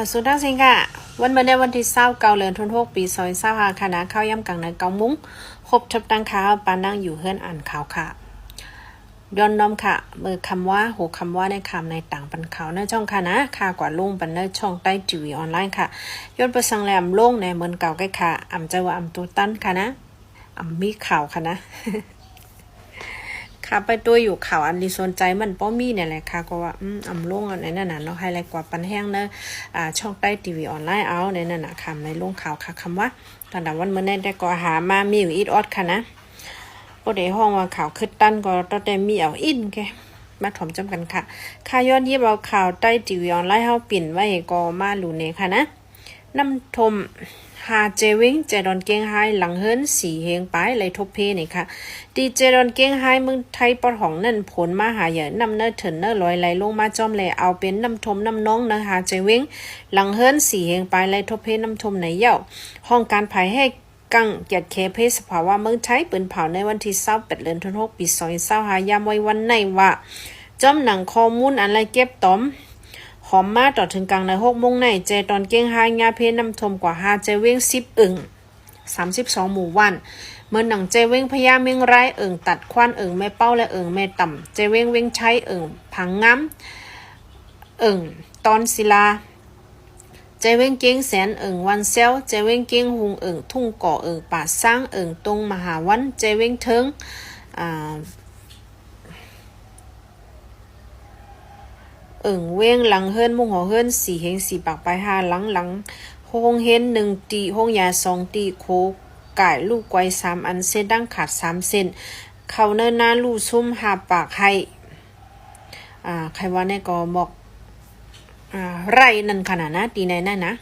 าสุดท้ายสิค่ะ วันเมื่อในวันที่เศร้าเกาเลือนทุนหกปีซอยเศร้าหาคณะเข้าย่ำกลางในเกามุ้งครบทับตั้งขาวปานั่งอยู่เฮือนอ่านข่าวค่ะย้อนน้อมค่ะมือคำว่าหูคำว่าในคำในต่างปันเขาในช่องค่ะนะค่ากว่าลุงปันในช่องใต้จีวีออนไลน์ค่ะย้อนประสังแรมลงในเมืองเก่าใกล้ค่ะอ่ำใจว่าอ่ำตัวตั้นค่ะนะอ่ำมีข่าวค่ะนะ ค่ะ ไปตัวอยู่ข่าวอันดีสนใจมันป้อมีเนี่ยแหละค่ะก็ว่าอืมอำลงอันไหนนั่นน่ะเนาะให้ไรงกว่าปันแห้งเนอะอ่าช่องใต้ทีวีออนไลน์เอาในนั่นน่ะค่ะในลงข่าวค่ะคำว่าตอนนั้นวันเมื่อนี้ได้ก็หามามีอยู่อีดออดค่ะนะบ่ได้ห้องว่าข่าวขึ้นตั้นก็ต้องได้มีเอาอินแกมาถมจำกันค่ะ ค่ายอดเยี่ยมเอาข่าวใต้ทีวีออนไลน์เฮาปิ่นไว้ก็มาหลูเนค่ะนะ น้ำทมหาเจวิงเจดอนเกียงไฮหลังเฮิรนสีเฮงไปไหลทบเพนี่ค่ะ ดีเจดอนเกียงไฮเมืองไทยปอดของนั่นผลมาหาเหยนำเนื้อเถินเนื้อลอยไหลลงมาจอมแลยเอาเป็นน้ำทมน้ำน้องนะหาเจวิงหลังเฮิรนสีเฮงไปไหลทบเพน้ำทมไหนเย่าห้องการภายให้กังเกียรติเคเพศสภาวะเมืองไทยปืนเผาในวันที่เศร้าเป็ดเดือนธันวาคมปีสองเศร้าหายามไว้วันในว่าจอมหนังข้อมูลอะไรเก็บตอม หอมมาต่อถึงกลางในหกโมงในเจตอนเก้งห้ายงาเพนำทมกว่าห้าเจเว้งสิบอึ่งสามสิบสองหมู่วันเมื่อหนังเจเว้งพญาเมงไรเอิ่งตัดควันเอิ่งแม่เป้าและเอิ่งแม่ต่ำเจเว้งเว้งใช้เอิ่งผังง้ำเอิ่งตอนศิลาเจเว้งเก้งแสนเอิ่งวันเซลเจเว้งเก้งหุงเอิ่งทุ่งก่อเอิ่งป่าสร้างเอิ่งตรงมหาวันเจเว้งเทิงอ่า เอิ่งเว้งหลังเฮิรนมุงหอเฮิรนสี่เฮงสี่ปากไปหาหลังหลังโฮงเฮนหนึ่งตีโฮงยาสองตีโคไก่ลูกไกวสามอันเส้นดังขาดสามเส้น เขาเนินหน้าลู่ซุ่มหาปากให้อ่าใครว่าเนี่ยก็บอกอ่าไรนั่นขนาดนะตีในนั่นนะ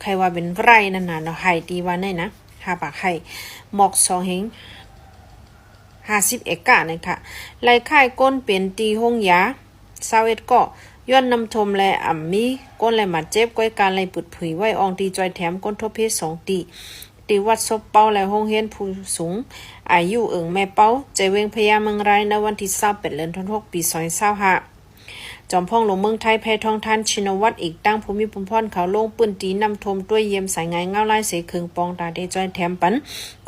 ใครว่าเป็นไรนั่นนะเนาะให้ตีว่าเนี่ยนะหาปากให้หมอกสองเฮงห้าสิบเอกะเนี่ยค่ะไล่ค่ายก้นเปลี่ยนตีห้องยา เศร้าเอ็ดก็ย้อนนำทมและอ่ำมีก้นและมาเจ็บก้อยการไล่ปุดผุยไว้อองตีจอยแถมก้นทบเพศสองตีตีวัดซบเป้าและห้องเฮียนผู้สูง อายุเอิงแม่เป้าใจเวงพญาเมืองไรในวันที่เศร้าเป็ดเดือนธันวาคมปีสองเศร้าห้าจอมพ่องหลวงเมืองไทยแพทองทานชินวัตรอีกตั้งภูมิปุมพรเขาลงปืนตีนำทมด้วยเยี่ยมสายไงเงาลายเสคึงปองตาเดจอยแถมปัน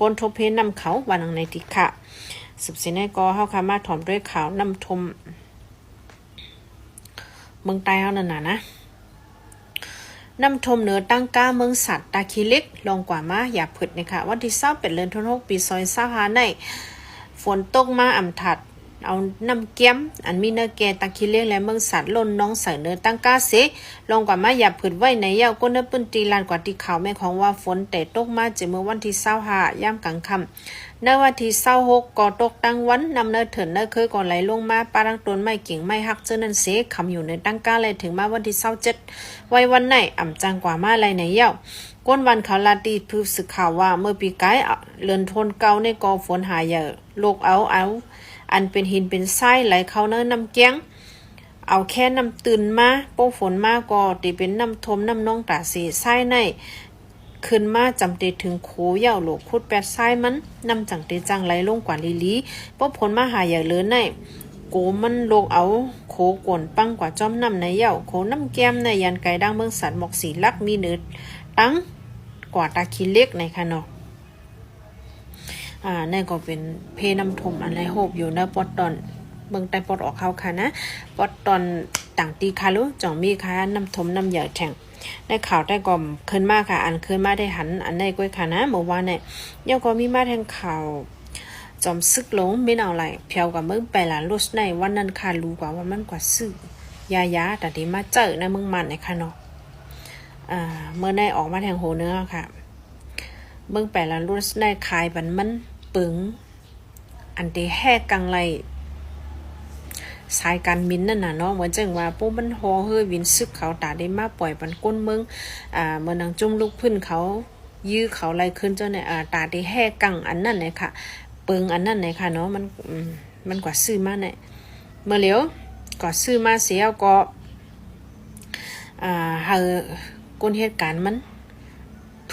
ก้นทบเพนำเขาวันอังในติค่ะสืบสินให้กอเฮาคามาถอมด้วยขาวนำทม เมืองใต้เฮานั่นน่ะนะนำทมเหนือตั้งก้าเมืองสัตว์ตาคีเล็กลงกว่ามาอย่าผึดนะคะวันที่เศร้าเป็นเลือนทนหกปีซอยเศร้าหาในฝนตกมาอ่ำถัด เอาน้ำเกี้ยม อันมีเนื้อแกตะคิเลี้ยงและเมืองสัตว์ล่นน้องใส่เนื้อตั้งก้าเสลงกว่ามาอย่าผืดไว้ในเย้าก้นเนื้อปืนตีลานกว่าตีเขาแม่ของว่าฝนแต่ตกมาเจอเมื่อวันที่เศร้าหาย่ามกลางค่ำในวันที่เศร้าหกก็ตกตั้งวันนำเนื้อเถินเนื้อเคยก่อนไหลลงมาปารังต้นไม้กิ่งไม้หักเจอนันเสคำอยู่ในตั้งก้าเลยถึงมาวันที่เศร้าเจ็ดไว้วันไหนอ่ำจังกว่ามาอะไรในเย้าก้นวันเขาลาตีพืบสึกข่าวว่าเมื่อปีกายเลือนทนเก่าในกอฝนหายเยอะโลกเอาเอา อันเป็นหินเป็นทรายไหลเข้าเนื้อน้ำแก้งเอาแค่น้ำตื่นมาโป้ฝนมาก็ตีเป็นน้ำทมน้ำน้องตาสีทรายในขึ้นมาจำเตถึงโขเย่าโหลกคุดแปดทรายมันนำจังเตจังไหลลงกว่าลีลีป้ผลมาหาอย่าเลือในโกมันลกเอาโขกวนปังกว่าจอมน้ำในเย่าโขน้ำแก้มในยันไก่ดังเมืองสันหมอกสีลักมีเนื้อตั้งกว่าตาคีเล็กในค่ะเนาะ อ่านั่นก็เป็นเพน้ำทมอันไรโฮบอยู่นะปอดตอนเบิ่งใต้ปอดออกเขาค่ะนะปอดตอนต่างตีคาลุจ่องมีค่ะน้ำทมน้ำเหยอะแทงได้ข่าวได้ก่อมขึ้นมากค่ะ อันขึ้นมาได้หัน อันในก้อยค่ะนะเมื่อวานเนี่ยยังก็มีมาแทงข่าวจอมซึกลงไม่เอาไรเพียวกับมึงไปละลุสในวันนั้นค่ะรู้กว่าว่ามันกว่าซื้อยายาแต่ที่มาเจอในะมึงมันในค่ะเนาะอ่าเมื่อในออกมาแทงโหเนื้อค่ะเบิ่งไปละรุ่นได้ขายบันมัน ปึง อันที่แห่กังไรสายการบินนั่นน่ะเนาะเหมือนจังว่าปุ๊บมันฮอเฮยวินซึกเขาตาได้มาปล่อยปันก้นเมืองอ่าเมื่อนางจุ่มลูกพื้นเขา ยื้อเขาไรขึ้นเจ้าเนี่ยอ่าตาได้แห่กังอันนั้นเนี่ยค่ะปึงอันนั้นเนี่ยค่ะเนาะมันมันกว่าซื้อมาเนี่ยเมื่อเหลียวก็ซื้อมาเสียก็อ่าเฮาก้นเหตุการณ์มัน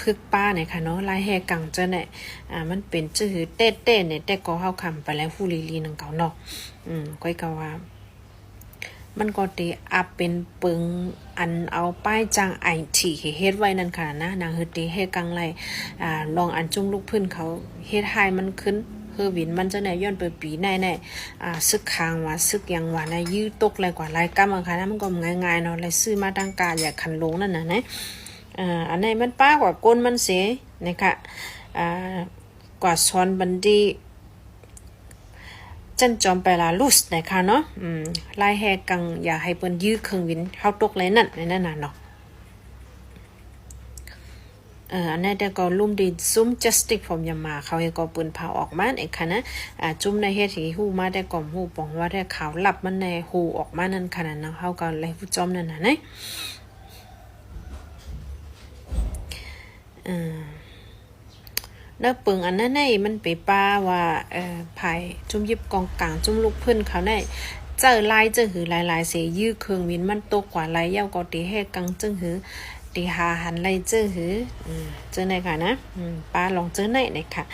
พึกป้าเนี่ยค่ะเนาะลายแหกังเจ้าเนี่ยอ่ามันเป็นจื้อเต้เต้เนี่ยแต่ก็เฮาคำไปแล้วผู้ลีลีนังเก่าเนาะอืมก้อยก็ว่า มันก็เตอัพเป็นปึงอันเอาป้ายจางไอที่เฮ็ดไว้นั่นค่ะนะนางเฮ็ดเตเฮ็ดกังไรอ่าลองอันจุ้งลูกพื้นเขาเฮ็ดให้มันขึ้นเฮอวินมันจะไหนย้อนเปิดปีในในอ่าซึกคางว่าซึกยังว่านะยื้อตกอะไรกว่าลายกำอะค่ะนะมันก็ง่ายๆเนาะเลยซื้อมาตั้งกาอย่าคันลงนั่นน่ะนะ อ่าอันนี้มันป้ากว่าก้นมันเสียนะคะอ่ากว่าซอนบันดีจันจอมไปลาลุสนะคะเนาะอืมไล่แหกังอย่าให้เปิ้นยื้อเครื่องวินเฮาตกเลยนั่นในนั่นน่ะเนาะเอ่ออันนี้แต่ก็ลุ่มดีซุ่มจัสติกผมยามาเขาให้ก็ปืนเผาออกมาไอ้ค่ะนะอ่าจุ่มในเฮ็ดที่ฮู้มาได้ก่อมฮู้ปองว่าได้ขาวหลับมันในฮู้ออกมานั่นขนาดนั้นเฮาก็เลยผู้จอมนั่นน่ะนะ เออแล้วปึงอันนั้นในมันไปป้าว่าเอ่อภายจุ่มยิบกองกลางจุ่มลูกเพิ่นเขาในเจอลายเจอหือหลายๆเสยยื้อเครื่องวินมันตกกว่าลายเย้าก็ตีให้กังจึงหือตีหาหันลายเจอหือเจอในค่ะนะป้าลองเจอในในค่ะ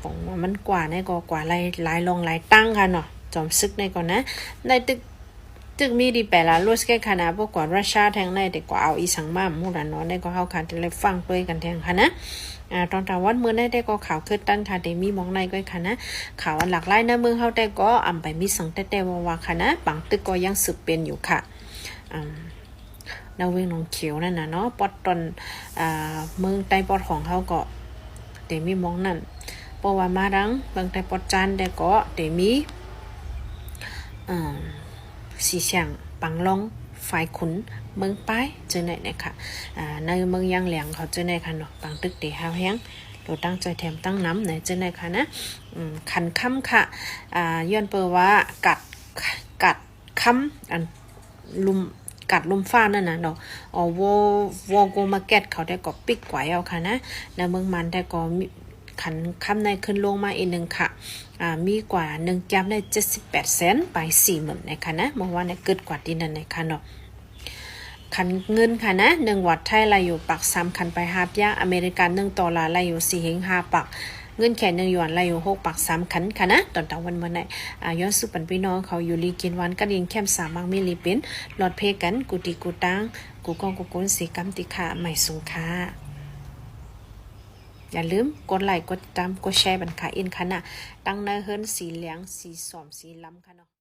ผมว่ามันกว่าในก็กว่าลายลายลองลายตั้งค่ะเนาะจอมซึกในก่อนนะในตึก ตึกมีดีแปลละลุสแก่คณะพวกกว่ารัสเซียแทงในแต่กว่าเอาอีสังมาหมู่ละเนาะได้ก็เฮาคันที่เลยฟังเปิ้ยกันแทงค่ะนะอ่าตอนตะวันเมื่อได้ได้ก็ข่าวคือตั้นค่ะเดมีมองในก็ค่ะนะข่าวอันหลากหลายนะเมืองเฮาแต่ก็อำไปมีสังแต่แต่ว่าว่าค่ะนะบางตึกก็ยังสืบเป็นอยู่ค่ะอืมนาเวงหนองเขียวนั่นน่ะเนาะปอดตอนอ่าเมืองใต้ปอดของเฮาก็เดมีมองนั่นเพราะว่ามาดังบางแต่ปอดจานได้ก็เดมีอ่า สีเสียงปังลงฝ่ายขุนเมืองป้ายเจอไหนนะคะอ่าในเมืองยางเหลียงเขาเจอไหนค่ะเนาะบางตึกเดฮาวแฮงเราตั้งใจแถมตั้งน้ำไหนเจอไหนค่ะนะอืมคันค่ำค่ะอ่าย้อนเปอว่ากัดกัดค่ำอันลุมกัดลมฟ้านั่นนะเนาะอ๋อวอวอโกมาเก็ตเขาได้ก็ปิกไว้เอาค่ะนะในเมืองมันได้ก็ ขันค่ำในขึ้นลงมาอีกหนึ่งค่ะอ่ามีกว่าหนึ่งแก้มได้เจ็ดสิบแปดแสนไปสี่หมื่นนะคะนะเมื่อวานเนี่ยเกิดกว่าที่นั่นนะคะเนาะคันเงินค่ะนะหนึ่งวัดไทยลายอยู่ปักสามคันไปหาบยาอเมริกันหนึ่งตอลาร์ลายอยู่สี่เฮงห้าปักเงินแค่หนึ่งหยวนลายอยู่หกปักสามคันค่ะนะตอนตะวันเมื่อไหร่ย้อนสุปันพี่น้องเขาอยู่ลีกินวันก็ดินแคมสามังมิลลิเป็นหลอดเพกันกูตีกูตังกูกองกูกุนสีกัมติค่ะใหม่สุงค่ะ อย่าลืมกดไลค์กดติดตามกดแชร์บันคาอินค่ะนะตั้งในเฮิรนสีเหลืองสีสอมสีล้ำค่ะเนาะ